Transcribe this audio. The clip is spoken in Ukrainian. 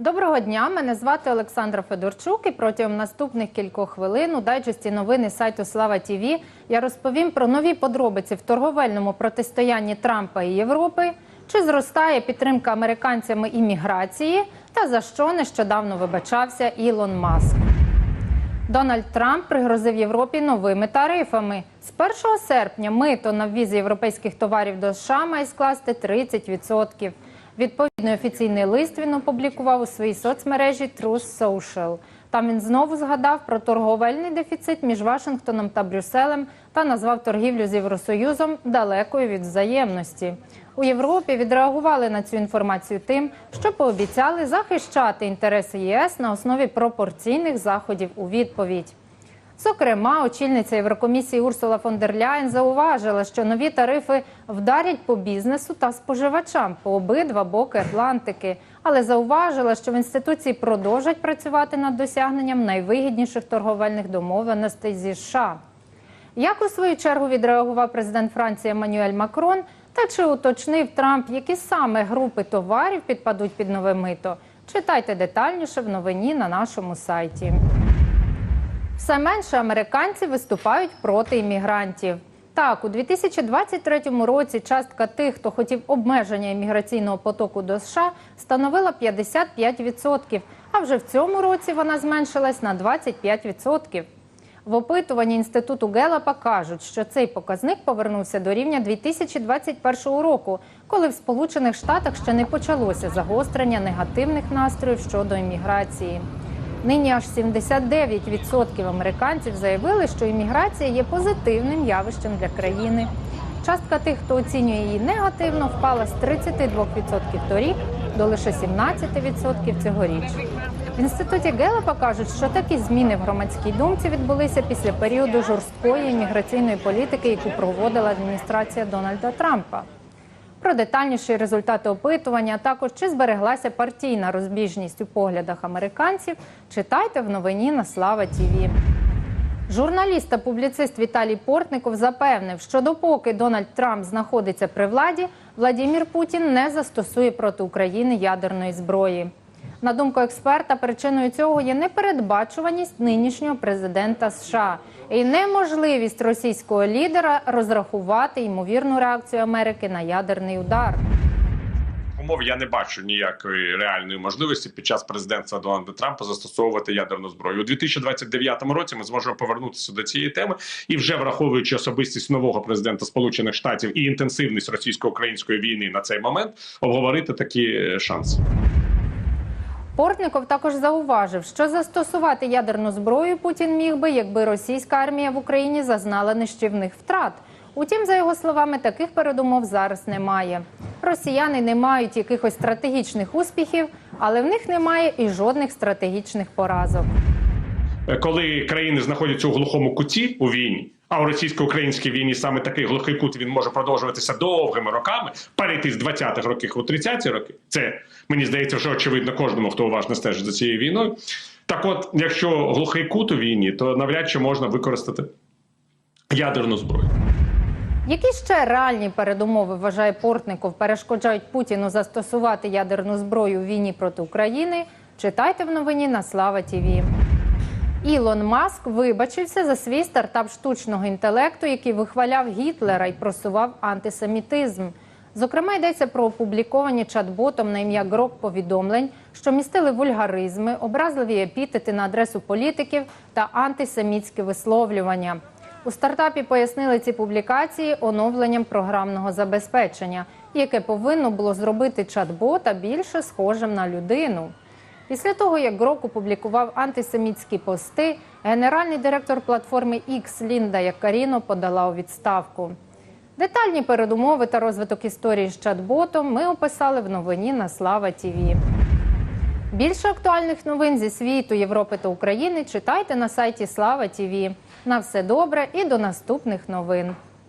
Доброго дня, мене звати Олександра Федорчук. І протягом наступних кількох хвилин у дайджесті новини сайту Слава ТІВІ я розповім про нові подробиці в торговельному протистоянні Трампа і Європи, чи зростає підтримка американцями імміграції, та за що нещодавно вибачався Ілон Маск. Дональд Трамп пригрозив Європі новими тарифами. З 1 серпня мито на ввіз європейських товарів до США має скласти 30%. Відповідний офіційний лист він опублікував у своїй соцмережі Truth Social. Там він знову згадав про торговельний дефіцит між Вашингтоном та Брюсселем та назвав торгівлю з Євросоюзом далекою від взаємності. У Європі відреагували на цю інформацію тим, що пообіцяли захищати інтереси ЄС на основі пропорційних заходів у відповідь. Зокрема, очільниця Єврокомісії Урсула фон дер Ляєн зауважила, що нові тарифи вдарять по бізнесу та споживачам по обидва боки Атлантики, але зауважила, що в інституції продовжать працювати над досягненням найвигідніших торговельних домовленостей зі США. Як у свою чергу відреагував президент Франції Еммануель Макрон, та чи уточнив Трамп, які саме групи товарів підпадуть під нове мито? Читайте детальніше в новині на нашому сайті. Все менше американці виступають проти іммігрантів. Так, у 2023 році частка тих, хто хотів обмеження імміграційного потоку до США, становила 55%, а вже в цьому році вона зменшилась на 25%. В опитуванні інституту Гелапа кажуть, що цей показник повернувся до рівня 2021 року, коли в Сполучених Штатах ще не почалося загострення негативних настроїв щодо імміграції. Нині аж 79% американців заявили, що імміграція є позитивним явищем для країни. Частка тих, хто оцінює її негативно, впала з 32% торік до лише 17% цьогоріч. В інституті Гелепа кажуть, що такі зміни в громадській думці відбулися після періоду жорсткої імміграційної політики, яку проводила адміністрація Дональда Трампа. Про детальніші результати опитування, а також чи збереглася партійна розбіжність у поглядах американців, читайте в новині на Слава ТІВІ. Журналіст та публіцист Віталій Портников запевнив, що допоки Дональд Трамп знаходиться при владі, Владімір Путін не застосує проти України ядерної зброї. На думку експерта, причиною цього є непередбачуваність нинішнього президента США і неможливість російського лідера розрахувати ймовірну реакцію Америки на ядерний удар. умов я не бачу ніякої реальної можливості під час президентства Дональда Трампа застосовувати ядерну зброю у 2029 році. Ми зможемо повернутися до цієї теми і вже враховуючи особистість нового президента Сполучених Штатів і інтенсивність російсько-української війни на цей момент, обговорити такі шанси. Портников також зауважив, що застосувати ядерну зброю Путін міг би, якби російська армія в Україні зазнала нищівних втрат. Утім, за його словами, таких передумов зараз немає. Росіяни не мають якихось стратегічних успіхів, але в них немає і жодних стратегічних поразок. Коли країни знаходяться у глухому куті у війні. А у російсько-українській війні саме такий глухий кут він може продовжуватися довгими роками, перейти з 20-х років у 30-ті роки. Це мені здається, вже очевидно кожному, хто уважно стежить за цією війною. Так, от, якщо глухий кут у війні, то навряд чи можна використати ядерну зброю. Які ще реальні передумови вважає Портников перешкоджають Путіну застосувати ядерну зброю у війні проти України? Читайте в новині на Слава ТІВІ. Ілон Маск вибачився за свій стартап штучного інтелекту, який вихваляв Гітлера і просував антисемітизм. Зокрема, йдеться про опубліковані чат-ботом на ім'я Грок повідомлень, що містили вульгаризми, образливі епітети на адресу політиків та антисемітські висловлювання. У стартапі пояснили ці публікації оновленням програмного забезпечення, яке повинно було зробити чат-бота більше схожим на людину. Після того, як Грок опублікував антисемітські пости, генеральний директор платформи X Лінда Якаріно подала у відставку. Детальні передумови та розвиток історії з чат-ботом ми описали в новині на Слава ТІВІ. Більше актуальних новин зі світу, Європи та України читайте на сайті Слава ТІВІ. На все добре і до наступних новин.